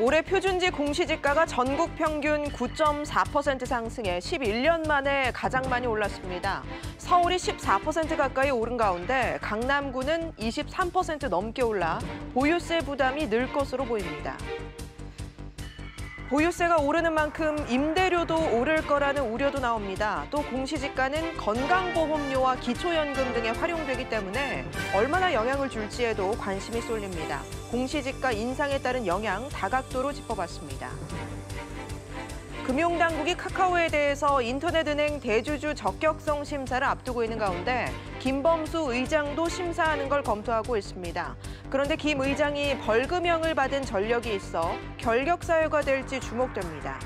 올해 표준지 공시지가가 전국 평균 9.4% 상승해 11년 만에 가장 많이 올랐습니다. 서울이 14% 가까이 오른 가운데 강남구는 23% 넘게 올라 보유세 부담이 늘 것으로 보입니다. 보유세가 오르는 만큼 임대료도 오를 거라는 우려도 나옵니다. 또 공시지가는 건강보험료와 기초연금 등에 활용되기 때문에 얼마나 영향을 줄지에도 관심이 쏠립니다. 공시지가 인상에 따른 영향 다각도로 짚어봤습니다. 금융당국이 카카오에 대해서 인터넷은행 대주주 적격성 심사를 앞두고 있는 가운데 김범수 의장도 심사하는 걸 검토하고 있습니다. 그런데 김 의장이 벌금형을 받은 전력이 있어 결격 사유가 될지 주목됩니다.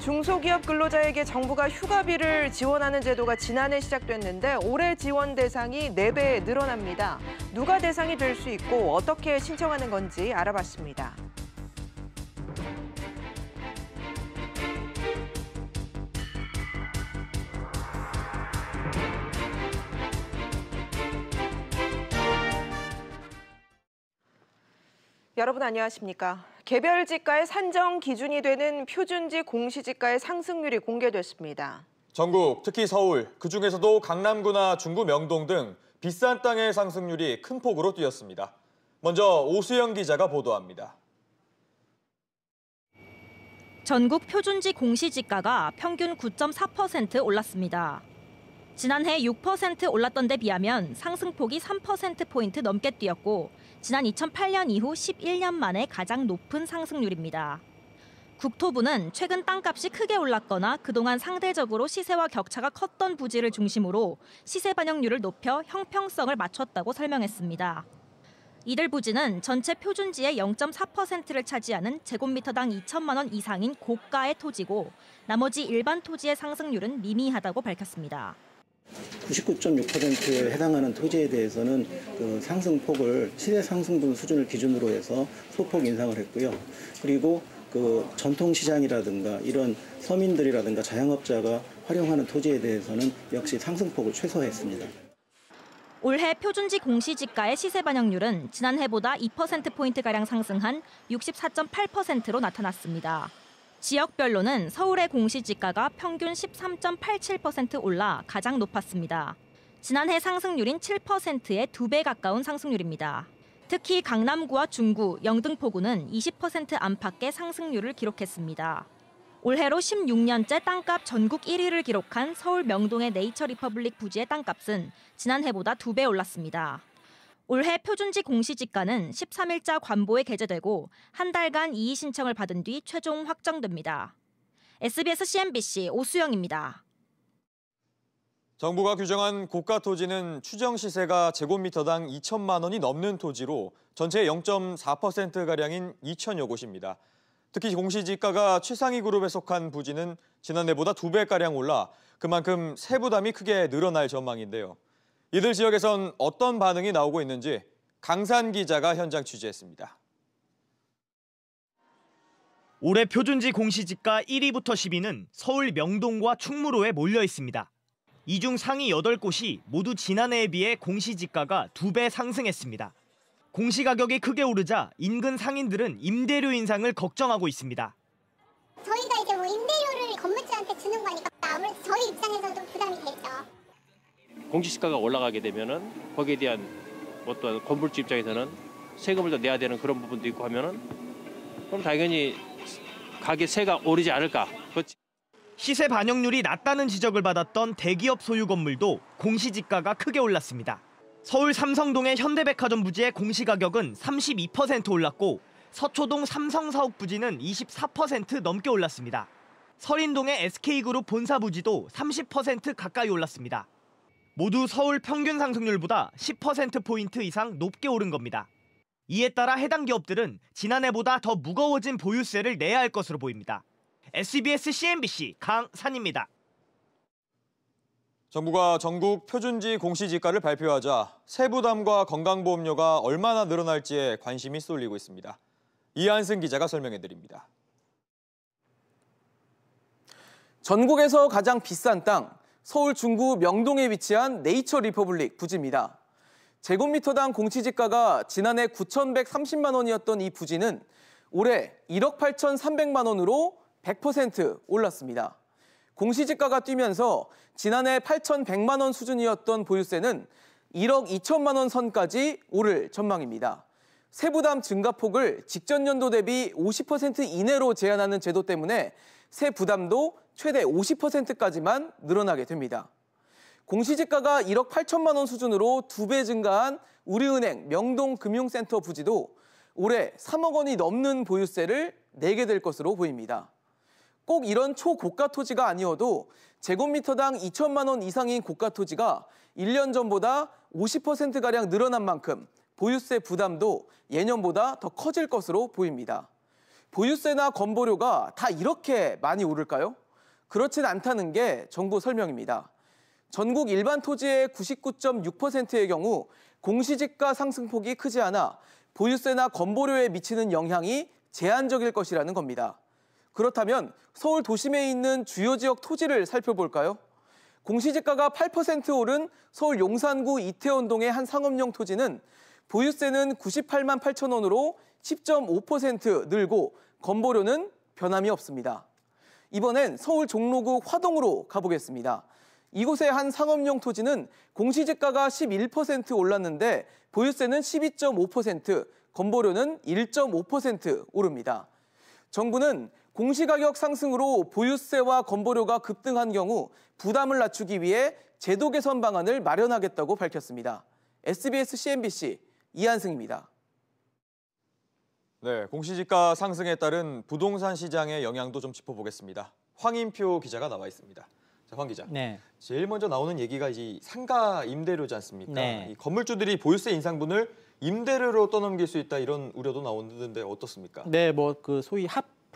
중소기업 근로자에게 정부가 휴가비를 지원하는 제도가 지난해 시작됐는데 올해 지원 대상이 4배 늘어납니다. 누가 대상이 될 수 있고 어떻게 신청하는 건지 알아봤습니다. 여러분 안녕하십니까? 개별 지가의 산정 기준이 되는 표준지 공시지가의 상승률이 공개됐습니다. 전국, 특히 서울, 그중에서도 강남구나 중구 명동 등 비싼 땅의 상승률이 큰 폭으로 뛰었습니다. 먼저 오수영 기자가 보도합니다. 전국 표준지 공시지가가 평균 9.4% 올랐습니다. 지난해 6% 올랐던 데 비하면 상승폭이 3%포인트 넘게 뛰었고 지난 2008년 이후 11년 만에 가장 높은 상승률입니다. 국토부는 최근 땅값이 크게 올랐거나 그동안 상대적으로 시세와 격차가 컸던 부지를 중심으로 시세 반영률을 높여 형평성을 맞췄다고 설명했습니다. 이들 부지는 전체 표준지의 0.4%를 차지하는 제곱미터당 2천만 원 이상인 고가의 토지고 나머지 일반 토지의 상승률은 미미하다고 밝혔습니다. 99.6%에 해당하는 토지에 대해서는 그 상승폭을 시대 상승분 수준을 기준으로 해서 소폭 인상을 했고요. 그리고 그 전통 시장이라든가 이런 서민들이라든가 자영업자가 활용하는 토지에 대해서는 역시 상승폭을 최소화했습니다. 올해 표준지 공시지가의 시세 반영률은 지난해보다 2%포인트가량 상승한 64.8%로 나타났습니다. 지역별로는 서울의 공시지가가 평균 13.87% 올라 가장 높았습니다. 지난해 상승률인 7%의 2배 가까운 상승률입니다. 특히 강남구와 중구, 영등포구는 20% 안팎의 상승률을 기록했습니다. 올해로 16년째 땅값 전국 1위를 기록한 서울 명동의 네이처 리퍼블릭 부지의 땅값은 지난해보다 2배 올랐습니다. 올해 표준지 공시지가는 13일자 관보에 게재되고 한 달간 이의 신청을 받은 뒤 최종 확정됩니다. SBS CNBC 오수영입니다. 정부가 규정한 고가 토지는 추정 시세가 제곱미터당 2천만 원이 넘는 토지로 전체의 0.4%가량인 2천여 곳입니다. 특히 공시지가가 최상위 그룹에 속한 부지는 지난해보다 2배가량 올라 그만큼 세부담이 크게 늘어날 전망인데요. 이들 지역에선 어떤 반응이 나오고 있는지 강산 기자가 현장 취재했습니다. 올해 표준지 공시지가 1위부터 10위는 서울 명동과 충무로에 몰려 있습니다. 이 중 상위 8곳이 모두 지난해에 비해 공시지가가 2배 상승했습니다. 공시가격이 크게 오르자 인근 상인들은 임대료 인상을 걱정하고 있습니다. 공시지가가 올라가게 되면은 거기에 대한 어떤 건물주 입장에서는 세금을 더 내야 되는 그런 부분도 있고 하면은 그럼 당연히 가게 세가 오르지 않을까. 시세 반영률이 낮다는 지적을 받았던 대기업 소유 건물도 공시지가가 크게 올랐습니다. 서울 삼성동의 현대백화점 부지의 공시가격은 32% 올랐고 서초동 삼성사옥 부지는 24% 넘게 올랐습니다. 서린동의 SK그룹 본사 부지도 30% 가까이 올랐습니다. 모두 서울 평균 상승률보다 10%포인트 이상 높게 오른 겁니다. 이에 따라 해당 기업들은 지난해보다 더 무거워진 보유세를 내야 할 것으로 보입니다. SBS CNBC 강산입니다. 정부가 전국 표준지 공시지가를 발표하자 세부담과 건강보험료가 얼마나 늘어날지에 관심이 쏠리고 있습니다. 이한승 기자가 설명해드립니다. 전국에서 가장 비싼 땅, 서울 중구 명동에 위치한 네이처 리퍼블릭 부지입니다. 제곱미터당 공시지가가 지난해 9,130만 원이었던 이 부지는 올해 1억 8,300만 원으로 100% 올랐습니다. 공시지가가 뛰면서 지난해 8,100만 원 수준이었던 보유세는 1억 2천만 원 선까지 오를 전망입니다. 세부담 증가폭을 직전 연도 대비 50% 이내로 제한하는 제도 때문에 세 부담도 최대 50%까지만 늘어나게 됩니다. 공시지가가 1억 8천만 원 수준으로 두 배 증가한 우리은행 명동금융센터 부지도 올해 3억 원이 넘는 보유세를 내게 될 것으로 보입니다. 꼭 이런 초고가 토지가 아니어도 제곱미터당 2천만 원 이상인 고가 토지가 1년 전보다 50%가량 늘어난 만큼 보유세 부담도 예년보다 더 커질 것으로 보입니다. 보유세나 건보료가 다 이렇게 많이 오를까요? 그렇진 않다는 게 정부 설명입니다. 전국 일반 토지의 99.6%의 경우 공시지가 상승폭이 크지 않아 보유세나 건보료에 미치는 영향이 제한적일 것이라는 겁니다. 그렇다면 서울 도심에 있는 주요 지역 토지를 살펴볼까요? 공시지가가 8% 오른 서울 용산구 이태원동의 한 상업용 토지는 보유세는 98만 8천 원으로 10.5% 늘고 건보료는 변함이 없습니다. 이번엔 서울 종로구 화동으로 가보겠습니다. 이곳의 한 상업용 토지는 공시지가가 11% 올랐는데 보유세는 12.5%, 건보료는 1.5% 오릅니다. 정부는 공시가격 상승으로 보유세와 건보료가 급등한 경우 부담을 낮추기 위해 제도 개선 방안을 마련하겠다고 밝혔습니다. SBS CNBC 이한승입니다. 네, 공시지가 상승에 따른 부동산 시장의 영향도 좀 짚어보겠습니다. 황인표 기자가 나와 있습니다. 자, 황 기자. 네. 제일 먼저 나오는 얘기가 이제 상가 임대료지 않습니까? 네. 이 건물주들이 보유세 인상분을 임대료로 떠넘길 수 있다 이런 우려도 나오는데 어떻습니까? 네, 뭐 그 소위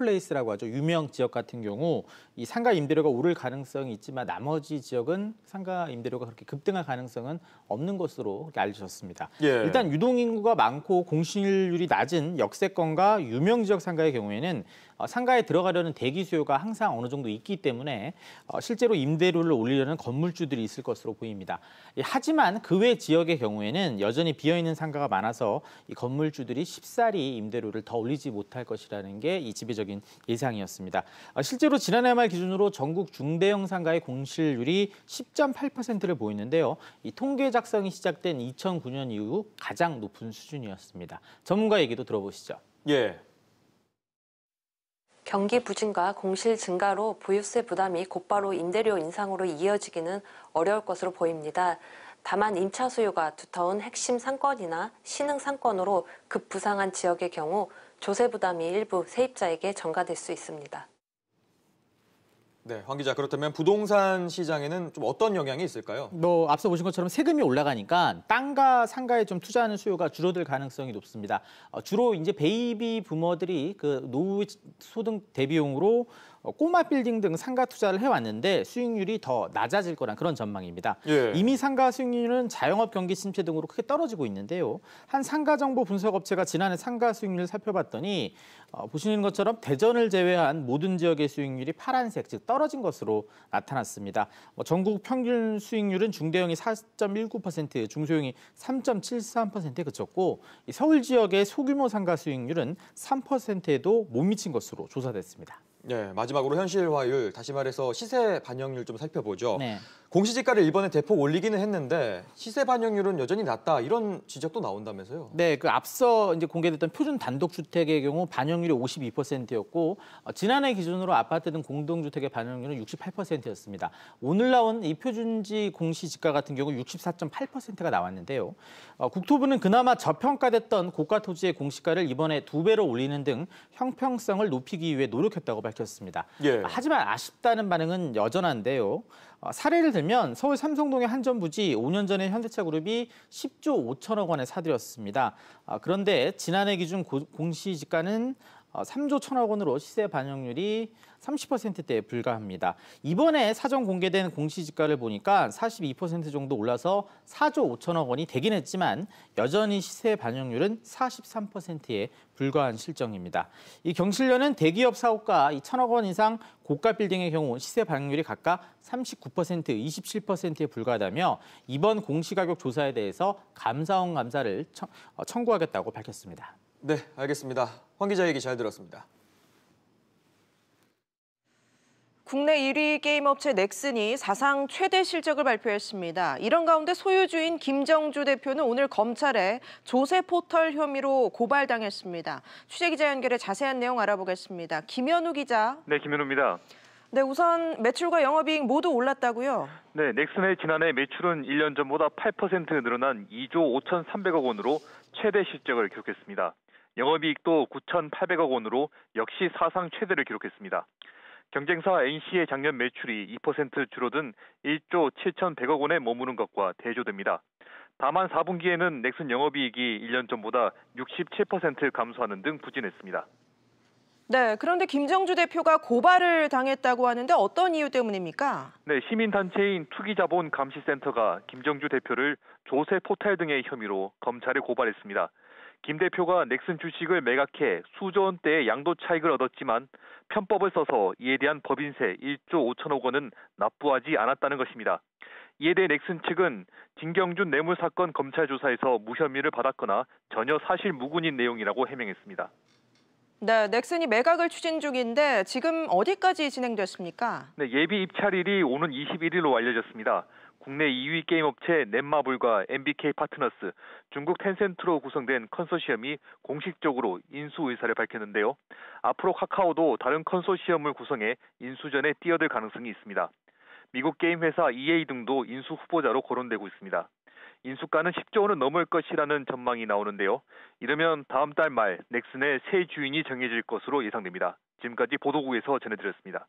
핫 플레이스라고 하죠. 유명 지역 같은 경우 이 상가 임대료가 오를 가능성이 있지만 나머지 지역은 상가 임대료가 그렇게 급등할 가능성은 없는 것으로 알려졌습니다. 예. 일단 유동 인구가 많고 공실률이 낮은 역세권과 유명 지역 상가의 경우에는 어, 상가에 들어가려는 대기 수요가 항상 어느 정도 있기 때문에 어, 실제로 임대료를 올리려는 건물주들이 있을 것으로 보입니다. 예, 하지만 그 외 지역의 경우에는 여전히 비어 있는 상가가 많아서 이 건물주들이 쉽사리 임대료를 더 올리지 못할 것이라는 게 이 지배적인 예상이었습니다. 어, 실제로 지난해 말 기준으로 전국 중대형 상가의 공실률이 10.8%를 보이는데요. 이 통계 작성이 시작된 2009년 이후 가장 높은 수준이었습니다. 전문가 얘기도 들어보시죠. 예. 경기 부진과 공실 증가로 보유세 부담이 곧바로 임대료 인상으로 이어지기는 어려울 것으로 보입니다. 다만 임차 수요가 두터운 핵심 상권이나 신흥 상권으로 급부상한 지역의 경우 조세 부담이 일부 세입자에게 전가될 수 있습니다. 네, 황 기자. 그렇다면 부동산 시장에는 좀 어떤 영향이 있을까요? 뭐 앞서 보신 것처럼 세금이 올라가니까 땅과 상가에 좀 투자하는 수요가 줄어들 가능성이 높습니다. 어, 주로 이제 베이비 부모들이 그 노후 소득 대비용으로 어, 꼬마 빌딩 등 상가 투자를 해왔는데 수익률이 더 낮아질 거란 그런 전망입니다. 예. 이미 상가 수익률은 자영업 경기 침체 등으로 크게 떨어지고 있는데요. 한 상가 정보 분석 업체가 지난해 상가 수익률을 살펴봤더니 어, 보시는 것처럼 대전을 제외한 모든 지역의 수익률이 파란색, 즉 떨어진 것으로 나타났습니다. 뭐 전국 평균 수익률은 중대형이 4.19%, 중소형이 3.73%에 그쳤고 이 서울 지역의 소규모 상가 수익률은 3%에도 못 미친 것으로 조사됐습니다. 네, 마지막으로 현실화율, 다시 말해서 시세 반영률 좀 살펴보죠. 네. 공시지가를 이번에 대폭 올리기는 했는데 시세 반영률은 여전히 낮다 이런 지적도 나온다면서요? 네, 그 앞서 이제 공개됐던 표준 단독 주택의 경우 반영률이 52%였고 어, 지난해 기준으로 아파트 등 공동주택의 반영률은 68%였습니다. 오늘 나온 이 표준지 공시지가 같은 경우 64.8%가 나왔는데요. 어, 국토부는 그나마 저평가됐던 고가 토지의 공시가를 이번에 두 배로 올리는 등 형평성을 높이기 위해 노력했다고 밝혔습니다. 예. 하지만 아쉽다는 반응은 여전한데요. 어, 사례를 들면 서울 삼성동의 한전 부지 5년 전에 현대차그룹이 10조 5천억 원에 사들였습니다. 아, 그런데 지난해 기준 고- 공시지가는 어, 3조 1천억 원으로 시세 반영률이 30%대에 불과합니다. 이번에 사전 공개된 공시지가를 보니까 42% 정도 올라서 4조 5천억 원이 되긴 했지만 여전히 시세 반영률은 43%에 불과한 실정입니다. 이 경실련은 대기업 사업가 이 천억 원 이상 고가 빌딩의 경우 시세 반영률이 각각 39%, 27%에 불과하다며 이번 공시가격 조사에 대해서 감사원 감사를 청, 어, 청구하겠다고 밝혔습니다. 네, 알겠습니다. 황 기자 얘기 잘 들었습니다. 국내 1위 게임 업체 넥슨이 사상 최대 실적을 발표했습니다. 이런 가운데 소유주인 김정주 대표는 오늘 검찰에 조세 포털 혐의로 고발당했습니다. 취재 기자 연결해 자세한 내용 알아보겠습니다. 김현우 기자. 네, 김현우입니다. 네, 우선 매출과 영업이익 모두 올랐다고요? 네, 넥슨의 지난해 매출은 1년 전보다 8% 늘어난 2조 5,300억 원으로 최대 실적을 기록했습니다. 영업이익도 9,800억 원으로 역시 사상 최대를 기록했습니다. 경쟁사 NC의 작년 매출이 2% 줄어든 1조 7,100억 원에 머무는 것과 대조됩니다. 다만 4분기에는 넥슨 영업이익이 1년 전보다 67% 감소하는 등 부진했습니다. 네, 그런데 김정주 대표가 고발을 당했다고 하는데 어떤 이유 때문입니까? 네, 시민단체인 투기자본감시센터가 김정주 대표를 조세 포탈 등의 혐의로 검찰에 고발했습니다. 김 대표가 넥슨 주식을 매각해 수조 원대의 양도 차익을 얻었지만 편법을 써서 이에 대한 법인세 1조 5천억 원은 납부하지 않았다는 것입니다. 이에 대해 넥슨 측은 진경준 뇌물 사건 검찰 조사에서 무혐의를 받았거나 전혀 사실 무근인 내용이라고 해명했습니다. 네, 넥슨이 매각을 추진 중인데 지금 어디까지 진행됐습니까? 네, 예비 입찰일이 오는 21일로 알려졌습니다. 국내 2위 게임 업체 넷마블과 MBK 파트너스, 중국 텐센트로 구성된 컨소시엄이 공식적으로 인수 의사를 밝혔는데요. 앞으로 카카오도 다른 컨소시엄을 구성해 인수전에 뛰어들 가능성이 있습니다. 미국 게임 회사 EA 등도 인수 후보자로 거론되고 있습니다. 인수가는 10조 원은 넘을 것이라는 전망이 나오는데요. 이러면 다음 달 말 넥슨의 새 주인이 정해질 것으로 예상됩니다. 지금까지 보도국에서 전해드렸습니다.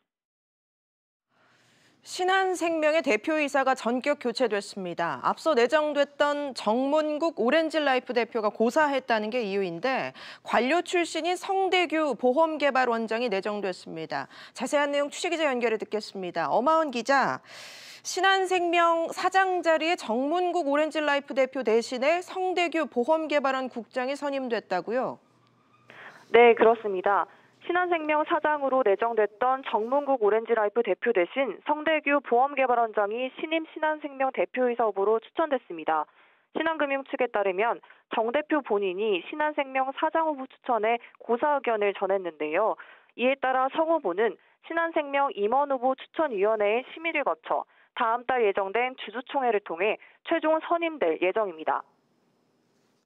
신한생명의 대표이사가 전격 교체됐습니다. 앞서 내정됐던 정문국 오렌지라이프 대표가 고사했다는 게 이유인데 관료 출신인 성대규 보험개발원장이 내정됐습니다. 자세한 내용 취재기자 연결해 듣겠습니다. 어마운 기자, 신한생명 사장 자리에 정문국 오렌지라이프 대표 대신에 성대규 보험개발원 국장이 선임됐다고요? 네, 그렇습니다. 신한생명 사장으로 내정됐던 정문국 오렌지라이프 대표 대신 성대규 보험개발원장이 신임 신한생명 대표이사 후보로 추천됐습니다. 신한금융 측에 따르면 정 대표 본인이 신한생명 사장 후보 추천에 고사 의견을 전했는데요. 이에 따라 성 후보는 신한생명 임원 후보 추천위원회의 심의를 거쳐 다음 달 예정된 주주총회를 통해 최종 선임될 예정입니다.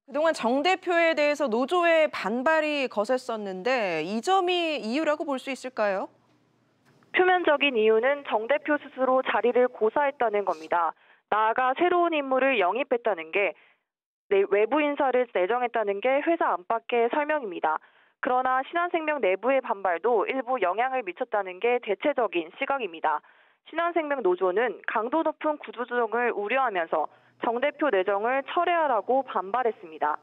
그동안 정 대표에 대해서 노조의 반발이 거셌었는데 이 점이 이유라고 볼 수 있을까요? 표면적인 이유는 정 대표 스스로 자리를 고사했다는 겁니다. 나아가 새로운 인물을 영입했다는 게 외부 인사를 내정했다는 게 회사 안팎의 설명입니다. 그러나 신한생명 내부의 반발도 일부 영향을 미쳤다는 게 대체적인 시각입니다. 신한생명 노조는 강도 높은 구조조정을 우려하면서 정 대표 내정을 철회하라고 반발했습니다.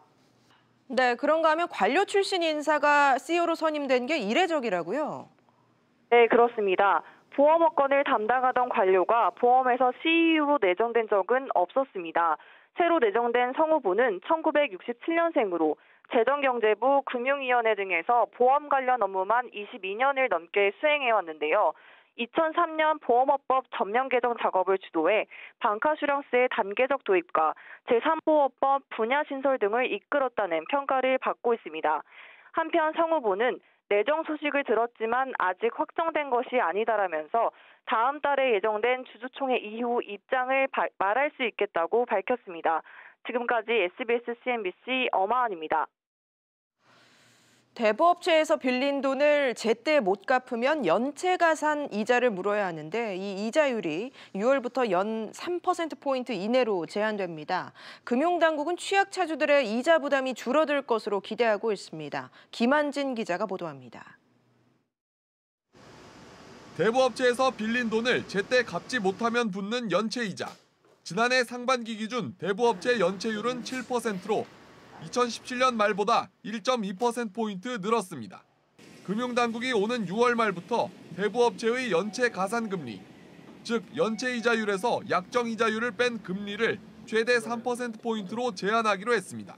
네, 그런가 하면 관료 출신 인사가 CEO로 선임된 게 이례적이라고요? 네, 그렇습니다. 보험업권을 담당하던 관료가 보험에서 CEO로 내정된 적은 없었습니다. 새로 내정된 성우부는 1967년생으로 재정경제부 금융위원회 등에서 보험 관련 업무만 22년을 넘게 수행해왔는데요. 2003년 보험업법 전면 개정 작업을 주도해 방카슈랑스의 단계적 도입과 제3보호법 분야 신설 등을 이끌었다는 평가를 받고 있습니다. 한편 성 후보는 내정 소식을 들었지만 아직 확정된 것이 아니다라면서 다음 달에 예정된 주주총회 이후 입장을 바, 말할 수 있겠다고 밝혔습니다. 지금까지 SBS CNBC 어마한입니다. 대부업체에서 빌린 돈을 제때 못 갚으면 연체 가 산 이자를 물어야 하는데 이 이자율이 6월부터 연 3%포인트 이내로 제한됩니다. 금융당국은 취약차주들의 이자 부담이 줄어들 것으로 기대하고 있습니다. 김한진 기자가 보도합니다. 대부업체에서 빌린 돈을 제때 갚지 못하면 붙는 연체 이자. 지난해 상반기 기준 대부업체 연체율은 7%로 2017년 말보다 1.2%포인트 늘었습니다. 금융당국이 오는 6월 말부터 대부업체의 연체 가산금리, 즉 연체 이자율에서 약정 이자율을 뺀 금리를 최대 3%포인트로 제한하기로 했습니다.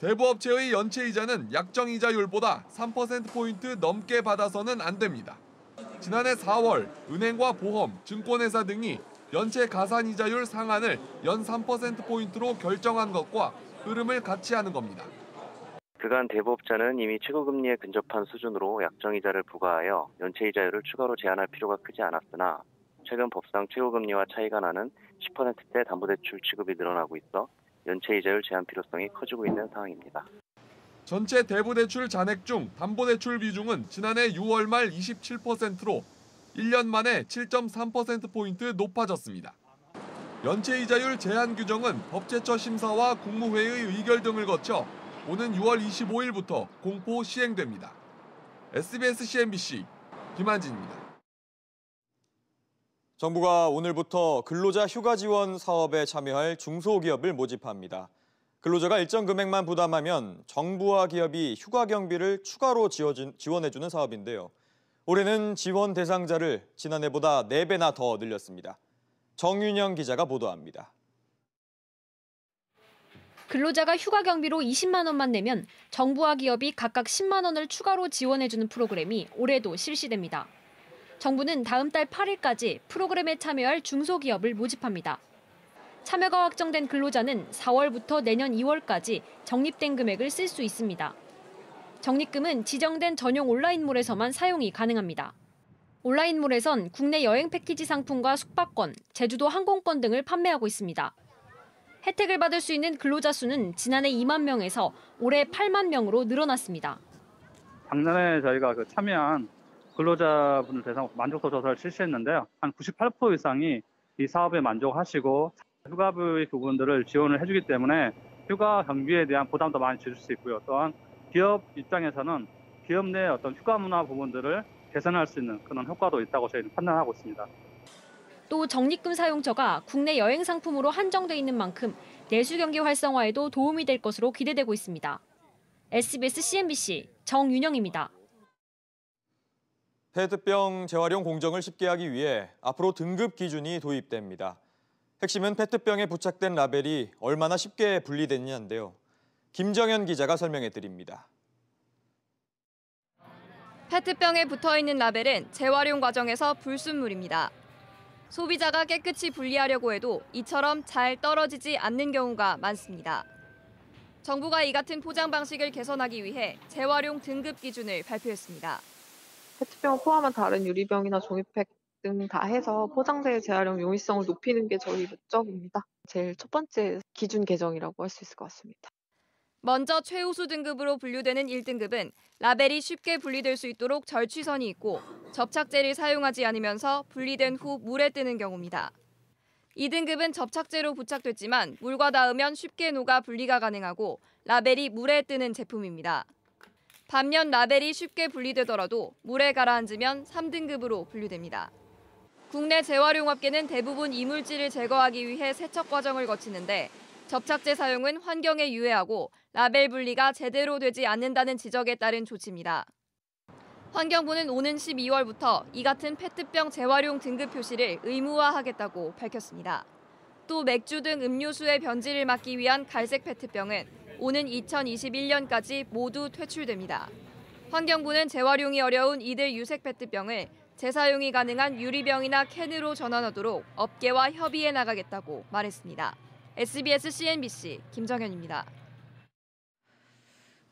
대부업체의 연체 이자는 약정 이자율보다 3%포인트 넘게 받아서는 안 됩니다. 지난해 4월 은행과 보험, 증권회사 등이 연체 가산 이자율 상한을 연 3%포인트로 결정한 것과 흐름을 같이 하는 겁니다. 그간 대부업자는 이미 최고금리에 근접한 수준으로 약정이자를 부과하여 연체이자율을 추가로 제한할 필요가 크지 않았으나 최근 법상 최고금리와 차이가 나는 10%대 담보대출 취급이 늘어나고 있어 연체이자율 제한 필요성이 커지고 있는 상황입니다. 전체 대부대출 잔액 중 담보대출 비중은 지난해 6월 말 27%로 1년 만에 7.3%포인트 높아졌습니다. 연체이자율 제한 규정은 법제처 심사와 국무회의 의결 등을 거쳐 오는 6월 25일부터 공포 시행됩니다. SBS CNBC 김한진입니다. 정부가 오늘부터 근로자 휴가 지원 사업에 참여할 중소기업을 모집합니다. 근로자가 일정 금액만 부담하면 정부와 기업이 휴가 경비를 추가로 지원해주는 사업인데요. 올해는 지원 대상자를 지난해보다 4배나 더 늘렸습니다. 정윤영 기자가 보도합니다. 근로자가 휴가 경비로 20만 원만 내면 정부와 기업이 각각 10만 원을 추가로 지원해주는 프로그램이 올해도 실시됩니다. 정부는 다음 달 8일까지 프로그램에 참여할 중소기업을 모집합니다. 참여가 확정된 근로자는 4월부터 내년 2월까지 적립된 금액을 쓸 수 있습니다. 적립금은 지정된 전용 온라인몰에서만 사용이 가능합니다. 온라인몰에선 국내 여행 패키지 상품과 숙박권, 제주도 항공권 등을 판매하고 있습니다. 혜택을 받을 수 있는 근로자 수는 지난해 2만 명에서 올해 8만 명으로 늘어났습니다. 작년에 저희가 그 참여한 근로자분들 대상 만족도 조사를 실시했는데요. 한 98% 이상이 이 사업에 만족하시고 휴가비 부분들을 지원을 해주기 때문에 휴가 경비에 대한 부담도 많이 줄일 수 있고요. 또한 기업 입장에서는 기업 내 어떤 휴가 문화 부분들을 개선할 수 있는 그런 효과도 있다고 저희는 판단하고 있습니다. 또 적립금 사용처가 국내 여행 상품으로 한정돼 있는 만큼 내수 경기 활성화에도 도움이 될 것으로 기대되고 있습니다. SBS CNBC 정윤영입니다. 페트병 재활용 공정을 쉽게 하기 위해 앞으로 등급 기준이 도입됩니다. 핵심은 페트병에 부착된 라벨이 얼마나 쉽게 분리됐냐인데요. 김정현 기자가 설명해 드립니다. 페트병에 붙어 있는 라벨은 재활용 과정에서 불순물입니다. 소비자가 깨끗이 분리하려고 해도 이처럼 잘 떨어지지 않는 경우가 많습니다. 정부가 이 같은 포장 방식을 개선하기 위해 재활용 등급 기준을 발표했습니다. 페트병을 포함한 다른 유리병이나 종이팩 등 다 해서 포장재의 재활용 용이성을 높이는 게 저희 목적입니다. 제일 첫 번째 기준 개정이라고 할 수 있을 것 같습니다. 먼저 최우수 등급으로 분류되는 1등급은 라벨이 쉽게 분리될 수 있도록 절취선이 있고 접착제를 사용하지 않으면서 분리된 후 물에 뜨는 경우입니다. 2등급은 접착제로 부착됐지만 물과 닿으면 쉽게 녹아 분리가 가능하고 라벨이 물에 뜨는 제품입니다. 반면 라벨이 쉽게 분리되더라도 물에 가라앉으면 3등급으로 분류됩니다. 국내 재활용업계는 대부분 이물질을 제거하기 위해 세척 과정을 거치는데 접착제 사용은 환경에 유해하고 라벨 분리가 제대로 되지 않는다는 지적에 따른 조치입니다. 환경부는 오는 12월부터 이 같은 페트병 재활용 등급 표시를 의무화하겠다고 밝혔습니다. 또 맥주 등 음료수의 변질을 막기 위한 갈색 페트병은 오는 2021년까지 모두 퇴출됩니다. 환경부는 재활용이 어려운 이들 유색 페트병을 재사용이 가능한 유리병이나 캔으로 전환하도록 업계와 협의해 나가겠다고 말했습니다. SBS CNBC 김정현입니다.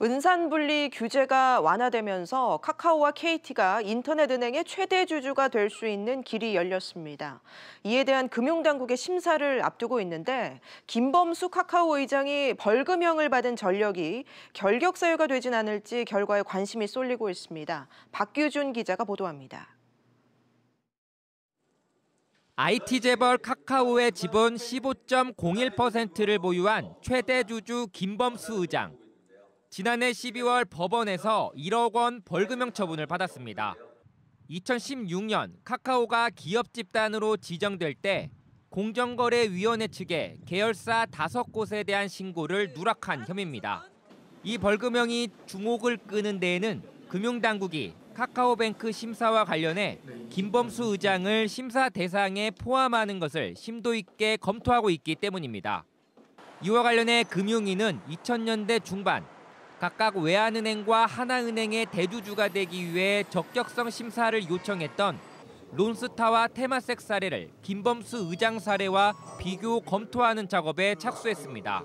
은산분리 규제가 완화되면서 카카오와 KT가 인터넷 은행의 최대 주주가 될 수 있는 길이 열렸습니다. 이에 대한 금융당국의 심사를 앞두고 있는데 김범수 카카오 의장이 벌금형을 받은 전력이 결격 사유가 되진 않을지 결과에 관심이 쏠리고 있습니다. 박규준 기자가 보도합니다. IT 재벌 카카오의 지분 15.01%를 보유한 최대 주주 김범수 의장. 지난해 12월 법원에서 1억 원 벌금형 처분을 받았습니다. 2016년 카카오가 기업 집단으로 지정될 때 공정거래위원회 측에 계열사 5곳에 대한 신고를 누락한 혐의입니다. 이 벌금형이 주목을 끄는 데에는 금융당국이 카카오뱅크 심사와 관련해 김범수 의장을 심사 대상에 포함하는 것을 심도 있게 검토하고 있기 때문입니다. 이와 관련해 금융위는 2000년대 중반 각각 외환은행과 하나은행의 대주주가 되기 위해 적격성 심사를 요청했던 론스타와 테마섹 사례를 김범수 의장 사례와 비교 검토하는 작업에 착수했습니다.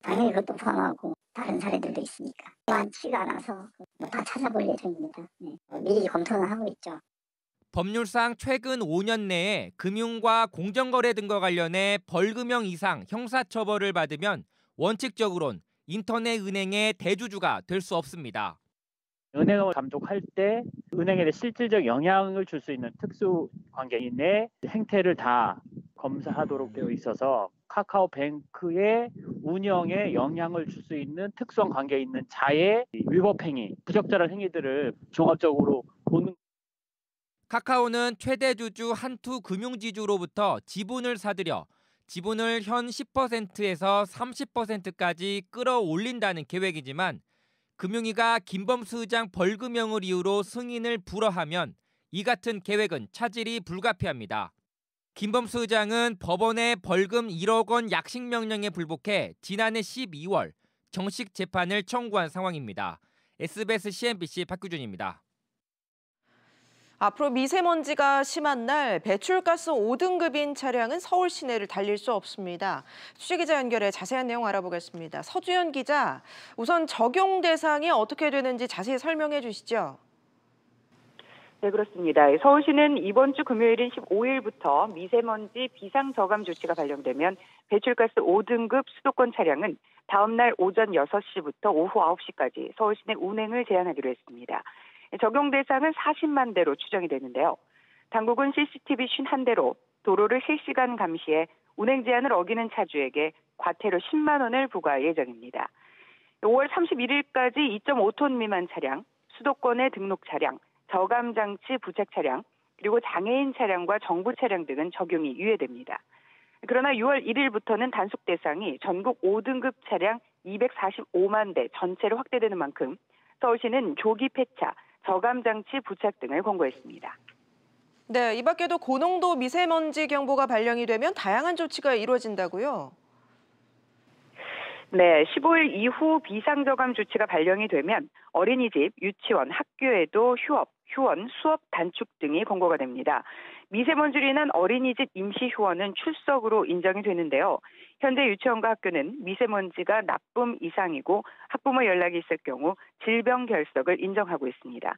당연히 그것도 포함하고 다른 사례들도 있으니까 많지가 않아서 뭐다 찾아볼 예정입니다. 네. 미리 검토는 하고 있죠. 법률상 최근 5년 내에 금융과 공정거래 등과 관련해 벌금형 이상 형사처벌을 받으면 원칙적으론 인터넷 은행의 대주주가 될 수 없습니다. 은행을 감독할 때 은행에 대해 실질적 영향을 줄 수 있는 특수 관계인의 행태를 다 검사하도록 되어 있어서 카카오뱅크의 운영에 영향을 줄 수 있는 특수한 관계에 있는 자의 위법 행위, 부적절한 행위들을 종합적으로 보는 카카오는 최대 주주 한투 금융지주로부터 지분을 사들여 지분을 현 10%에서 30%까지 끌어올린다는 계획이지만 금융위가 김범수 의장 벌금형을 이유로 승인을 불허하면 이 같은 계획은 차질이 불가피합니다. 김범수 의장은 법원의 벌금 1억 원 약식 명령에 불복해 지난해 12월 정식 재판을 청구한 상황입니다. SBS CNBC 박규준입니다. 앞으로 미세먼지가 심한 날 배출가스 5등급인 차량은 서울 시내를 달릴 수 없습니다. 취재기자 연결해 자세한 내용 알아보겠습니다. 서주현 기자, 우선 적용 대상이 어떻게 되는지 자세히 설명해 주시죠. 네, 그렇습니다. 서울시는 이번 주 금요일인 15일부터 미세먼지 비상저감 조치가 발령되면 배출가스 5등급 수도권 차량은 다음 날 오전 6시부터 오후 9시까지 서울시내 운행을 제한하기로 했습니다. 적용 대상은 40만 대로 추정이 되는데요. 당국은 CCTV 51대로 도로를 실시간 감시해 운행 제한을 어기는 차주에게 과태료 10만 원을 부과할 예정입니다. 5월 31일까지 2.5톤 미만 차량, 수도권의 등록 차량, 저감 장치 부착 차량, 그리고 장애인 차량과 정부 차량 등은 적용이 유예됩니다. 그러나 6월 1일부터는 단속 대상이 전국 5등급 차량 245만 대 전체로 확대되는 만큼 서울시는 조기 폐차, 저감 장치 부착 등을 권고했습니다. 네, 이 밖에도 고농도 미세먼지 경보가 발령이 되면 다양한 조치가 이루어진다고요? 네, 15일 이후 비상저감 조치가 발령이 되면 어린이집, 유치원, 학교에도 휴업, 휴원, 수업 단축 등이 권고가 됩니다. 미세먼지로 인한 어린이집 임시 휴원은 출석으로 인정이 되는데요. 현재 유치원과 학교는 미세먼지가 나쁨 이상이고 학부모 연락이 있을 경우 질병 결석을 인정하고 있습니다.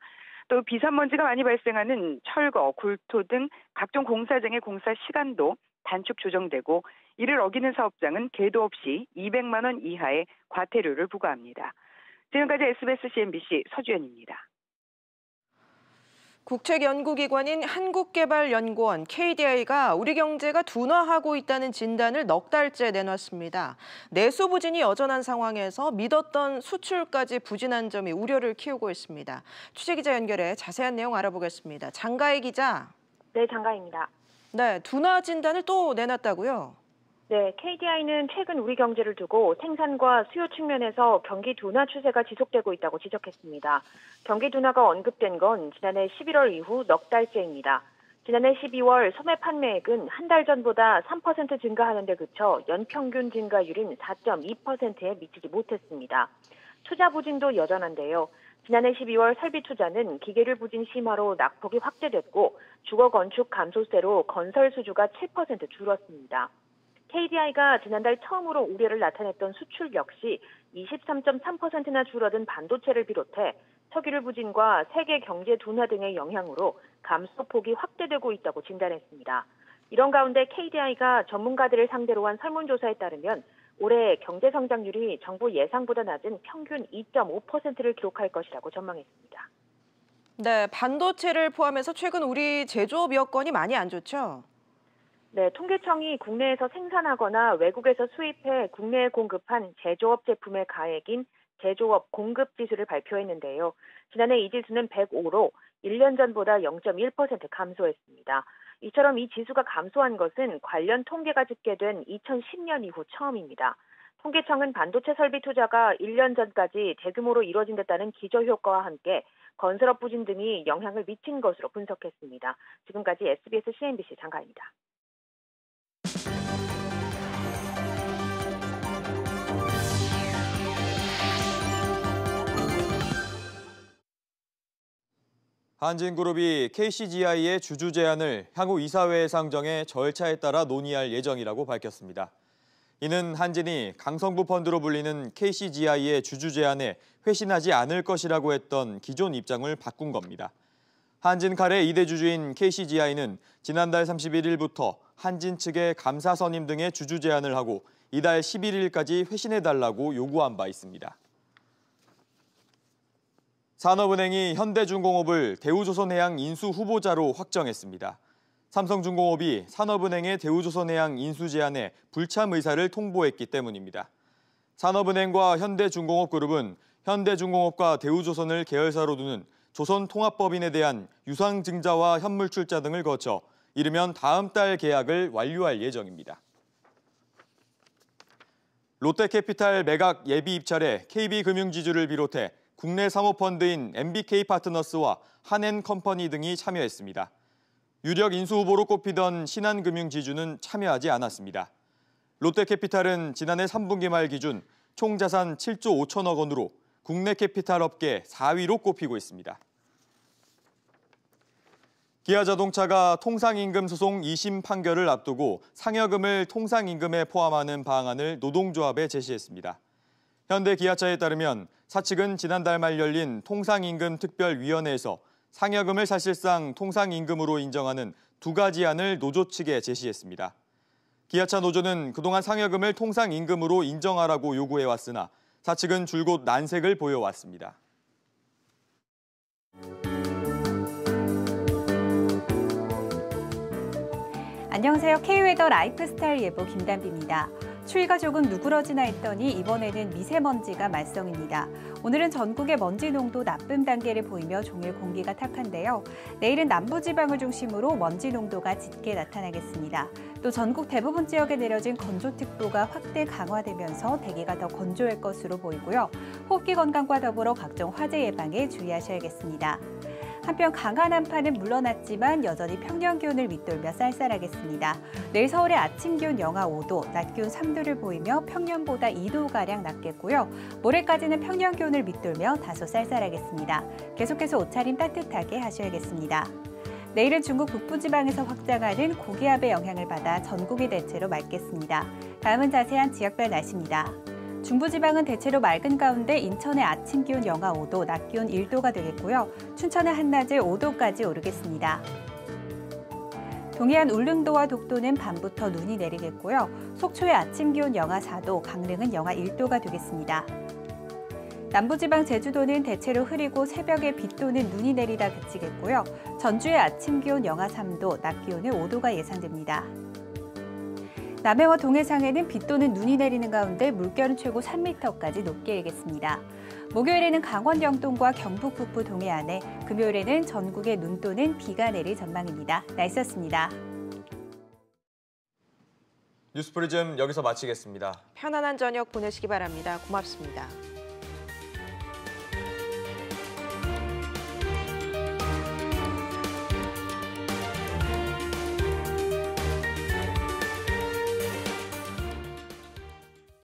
또 비산먼지가 많이 발생하는 철거, 굴토 등 각종 공사장의 공사 시간도 단축 조정되고 이를 어기는 사업장은 계도 없이 200만 원 이하의 과태료를 부과합니다. 지금까지 SBS CNBC 서주연입니다. 국책연구기관인 한국개발연구원 KDI가 우리 경제가 둔화하고 있다는 진단을 넉 달째 내놨습니다. 내수 부진이 여전한 상황에서 믿었던 수출까지 부진한 점이 우려를 키우고 있습니다. 취재기자 연결해 자세한 내용 알아보겠습니다. 장가희 기자. 네, 장가입니다. 네, 둔화 진단을 또 내놨다고요? 네, KDI는 최근 우리 경제를 두고 생산과 수요 측면에서 경기 둔화 추세가 지속되고 있다고 지적했습니다. 경기 둔화가 언급된 건 지난해 11월 이후 넉 달째입니다. 지난해 12월 소매 판매액은 한 달 전보다 3% 증가하는 데 그쳐 연평균 증가율인 4.2%에 미치지 못했습니다. 투자 부진도 여전한데요. 지난해 12월 설비 투자는 기계를 부진 심화로 낙폭이 확대됐고 주거 건축 감소세로 건설 수주가 7% 줄었습니다. KDI가 지난달 처음으로 우려를 나타냈던 수출 역시 23.3%나 줄어든 반도체를 비롯해 석유를 부진과 세계 경제 둔화 등의 영향으로 감소폭이 확대되고 있다고 진단했습니다. 이런 가운데 KDI가 전문가들을 상대로 한 설문조사에 따르면 올해 경제 성장률이 정부 예상보다 낮은 평균 2.5%를 기록할 것이라고 전망했습니다. 네, 반도체를 포함해서 최근 우리 제조업 여건이 많이 안 좋죠? 네, 통계청이 국내에서 생산하거나 외국에서 수입해 국내에 공급한 제조업 제품의 가액인 제조업 공급 지수를 발표했는데요. 지난해 이 지수는 105로 1년 전보다 0.1% 감소했습니다. 이처럼 이 지수가 감소한 것은 관련 통계가 집계된 2010년 이후 처음입니다. 통계청은 반도체 설비 투자가 1년 전까지 대규모로 이뤄진댔다는 기저효과와 함께 건설업 부진 등이 영향을 미친 것으로 분석했습니다. 지금까지 SBS CNBC 장가입니다. 한진그룹이 KCGI의 주주 제안을 향후 이사회에 상정해 절차에 따라 논의할 예정이라고 밝혔습니다. 이는 한진이 강성부 펀드로 불리는 KCGI의 주주 제안에 회신하지 않을 것이라고 했던 기존 입장을 바꾼 겁니다. 한진 칼의 2대 주주인 KCGI는 지난달 31일부터 한진 측에 감사 선임 등의 주주 제안을 하고 이달 11일까지 회신해달라고 요구한 바 있습니다. 산업은행이 현대중공업을 대우조선해양 인수 후보자로 확정했습니다. 삼성중공업이 산업은행의 대우조선해양 인수 제안에 불참 의사를 통보했기 때문입니다. 산업은행과 현대중공업그룹은 현대중공업과 대우조선을 계열사로 두는 조선통합법인에 대한 유상증자와 현물출자 등을 거쳐 이르면 다음 달 계약을 완료할 예정입니다. 롯데캐피탈 매각 예비 입찰에 KB금융지주를 비롯해 국내 사모펀드인 MBK 파트너스와 한엔컴퍼니 등이 참여했습니다. 유력 인수 후보로 꼽히던 신한금융지주는 참여하지 않았습니다. 롯데캐피탈은 지난해 3분기 말 기준 총 자산 7조 5천억 원으로 국내 캐피탈 업계 4위로 꼽히고 있습니다. 기아자동차가 통상임금 소송 2심 판결을 앞두고 상여금을 통상임금에 포함하는 방안을 노동조합에 제시했습니다. 현대기아차에 따르면 사측은 지난달 말 열린 통상임금 특별위원회에서 상여금을 사실상 통상임금으로 인정하는 두 가지 안을 노조 측에 제시했습니다. 기아차 노조는 그동안 상여금을 통상임금으로 인정하라고 요구해왔으나 사측은 줄곧 난색을 보여왔습니다. 안녕하세요. K웨더 라이프스타일 예보 김단비입니다. 추위가 조금 누그러지나 했더니 이번에는 미세먼지가 말썽입니다. 오늘은 전국의 먼지 농도 나쁨 단계를 보이며 종일 공기가 탁한데요. 내일은 남부지방을 중심으로 먼지 농도가 짙게 나타나겠습니다. 또 전국 대부분 지역에 내려진 건조특보가 확대 강화되면서 대기가 더 건조할 것으로 보이고요. 호흡기 건강과 더불어 각종 화재 예방에 주의하셔야겠습니다. 한편 강한 한파는 물러났지만 여전히 평년 기온을 밑돌며 쌀쌀하겠습니다. 내일 서울의 아침 기온 영하 5도, 낮 기온 3도를 보이며 평년보다 2도가량 낮겠고요. 모레까지는 평년 기온을 밑돌며 다소 쌀쌀하겠습니다. 계속해서 옷차림 따뜻하게 하셔야겠습니다. 내일은 중국 북부지방에서 확장하는 고기압의 영향을 받아 전국이 대체로 맑겠습니다. 다음은 자세한 지역별 날씨입니다. 중부지방은 대체로 맑은 가운데 인천의 아침 기온 영하 5도, 낮 기온 1도가 되겠고요. 춘천은 한낮에 5도까지 오르겠습니다. 동해안 울릉도와 독도는 밤부터 눈이 내리겠고요. 속초의 아침 기온 영하 4도, 강릉은 영하 1도가 되겠습니다. 남부지방 제주도는 대체로 흐리고 새벽에 비 또는 눈이 내리다 그치겠고요. 전주의 아침 기온 영하 3도, 낮 기온은 5도가 예상됩니다. 남해와 동해상에는 비 또는 눈이 내리는 가운데 물결은 최고 3m까지 높게 일겠습니다. 목요일에는 강원 영동과 경북 북부 동해안에, 금요일에는 전국에 눈 또는 비가 내릴 전망입니다. 날씨였습니다. 뉴스 프리즘 여기서 마치겠습니다. 편안한 저녁 보내시기 바랍니다. 고맙습니다.